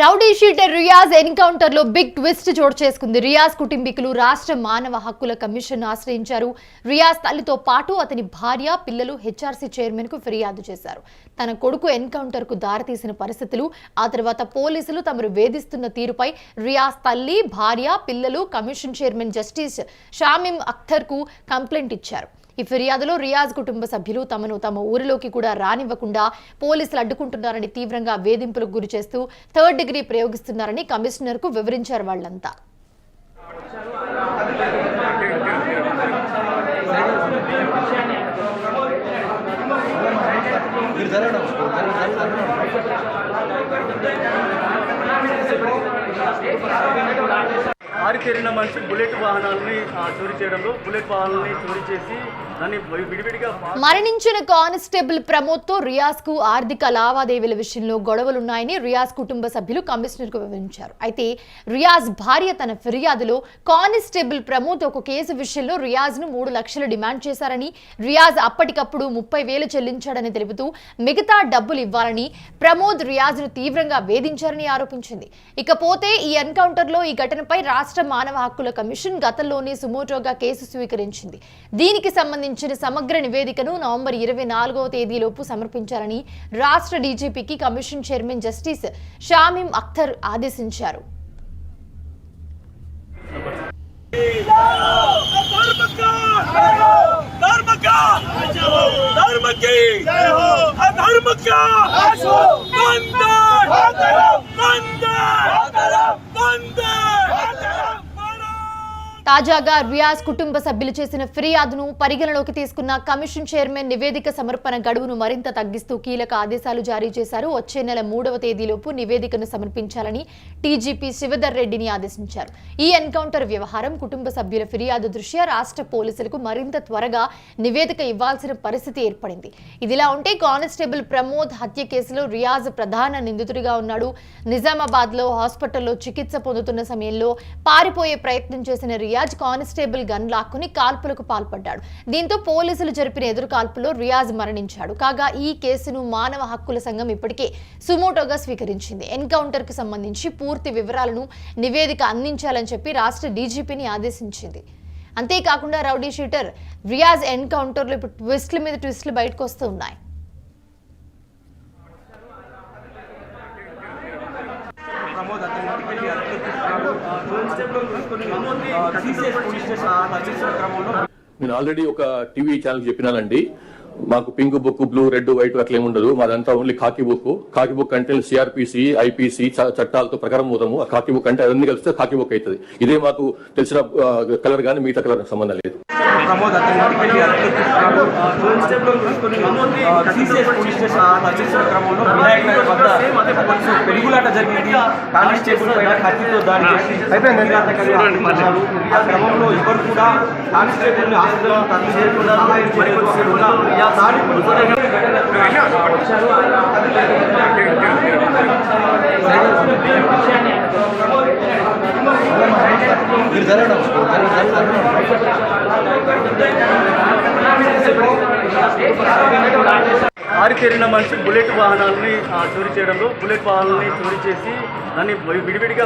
Rowdy sheeter Riyaz ఎన్కౌంటర్లో big twist చోటు చేసుకుంది. రియాజ్ కుటుంబీకులు రాష్ట్ర మానవ హక్కుల కమిషన్ ఆశ్రయించారు. రియాజ్ తల్లితో పాటు అతని భార్య పిల్లలు హెచ్ఆర్సీ చైర్మన్కు ఫిర్యాదు చేశారు. తన కొడుకు ఎన్కౌంటర్కు దారితీసిన పరిస్థితులు ఆ తర్వాత పోలీసులు తమరు వేధిస్తున్న తీరుపై రియాజ్ తల్లి భార్య పిల్లలు కమిషన్ చైర్మన్ జస్టిస్ షామిం అఖ్తర్కు కంప్లైంట్ ఇచ్చారు. ఈ ఫిర్యాదులో రియాజ్ కుటుంబ సభ్యులు తమను తమ ఊరిలోకి కూడా రానివ్వకుండా పోలీసులు అడ్డుకుంటున్నారని తీవ్రంగా వేధింపులకు గురి చేస్తూ థర్డ్ డిగ్రీ ప్రయోగిస్తున్నారని కమిషనర్కు వివరించారు వాళ్ళంతా. మీరు ఆరితేరిన మనిషి బుల్లెట్ వాహనాలని చోరీ చేయడంలో బుల్లెట్ వాహనాలని చోరీ చేసి మరణించిన కానిస్టేబుల్ ప్రమోద్తో రియాజ్కు ఆర్థిక లావాదేవీల విషయంలో గొడవలున్నాయని రియాజ్ కుటుంబ సభ్యులు కమిషనర్కు వివరించారు. అయితే రియాజ్ భార్య తన ఫిర్యాదులో కానిస్టేబుల్ ప్రమోద్ ఒక కేసు విషయంలో రియాజ్ను మూడు లక్షలు డిమాండ్ చేశారని రియాజ్ అప్పటికప్పుడు ముప్పై వేలు చెల్లించాడని తెలుపుతూ మిగతా డబ్బులు ఇవ్వాలని ప్రమోద్ రియాజ్ను తీవ్రంగా వేధించారని ఆరోపించింది. ఇకపోతే ఈ ఎన్కౌంటర్లో ఈ ఘటనపై రాష్ట్ర రాష్ట్ర మానవ హక్కుల కమిషన్ గతంలోనే సుమోటోగా కేసు స్వీకరించింది దీనికి సంబంధించిన సమగ్ర నివేదికను నవంబర్ ఇరవై నాలుగవ తేదీలోపు సమర్పించాలని రాష్ట్ర డీజీపీకి commission chairman justice Shamim Akhtar ఆదేశించారు ధర్మకి తాజాగా రియాజ్ కుటుంబ సభ్యులు చేసిన ఫిర్యాదును పరిగణలోకి తీసుకున్న కమిషన్ చైర్మన్ నివేదిక సమర్పణ గడువును మరింత తగ్గిస్తూ కీలక ఆదేశాలు జారీ చేశారు. వచ్చే నెల మూడవ తేదీలోపు నివేదికను సమర్పించాలని టీజీపీ శివధర్ రెడ్డిని ఆదేశించారు. ఈ ఎన్కౌంటర్ వ్యవహారం కుటుంబ సభ్యుల ఫిర్యాదు దృష్ట్యా రాష్ట్ర పోలీసులకు మరింత త్వరగా నివేదిక ఇవ్వాల్సిన పరిస్థితి ఏర్పడింది. ఇదిలా ఉంటే కానిస్టేబుల్ ప్రమోద్ హత్య కేసులో రియాజ్ ప్రధాన నిందితుడిగా ఉన్నాడు. నిజామాబాద్లో హాస్పిటల్లో చికిత్స పొందుతున్న సమయంలో పారిపోయే ప్రయత్నం చేసిన రియాజ్ కానిస్టేబుల్ గన్ లాక్కుని కాల్పులకు పాల్పడ్డాడు. దీంతో పోలీసులు జరిపిన ఎదురు కాల్పులో రియాజ్ మరణించాడు. కాగా ఈ కేసును మానవ హక్కుల సంఘం ఇప్పటికే సుమోటోగా స్వీకరించింది. ఎన్కౌంటర్కు సంబంధించి పూర్తి వివరాలను నివేదిక అందించాలని చెప్పి రాష్ట్ర డీజీపీని ఆదేశించింది. అంతేకాకుండా రౌడీ షీటర్ రియాజ్ ఎన్కౌంటర్లో ఇప్పుడు ట్విస్ట్ల మీద ట్విస్ట్లు బయటకు వస్తూ ఉన్నాయి. అతని ఇంటికి వెళ్ళి నేను ఆల్రెడీ ఒక టీవీ ఛానల్ చెప్పినానండి. మాకు pink book blue red white అట్లా ఏమి ఉండదు. మాదంతా ఓన్లీ కాకి బుక్. కాకి బుక్ అంటే సిఆర్పిసి ఐపీసీ చట్టాలతో ప్రకారం పోతాము. ఆ కాకి బుక్ అంటే అన్ని కలిస్తే కాకి బుక్ అవుతుంది ఇదే మాకు తెలిసిన కలర్ కానీ మిగతా కలర్ సంబంధం లేదు. కానిస్టేబుల్ క్రమంలో ఎవరు కూడా హాస్పిటల్ తరలి సహాయం ఆరితేరిన మనిషి బుల్లెట్ వాహనాలని చోరీ చేయడంలో బుల్లెట్ వాహనాలని చోరీ చేసి దాన్ని విడివిడిగా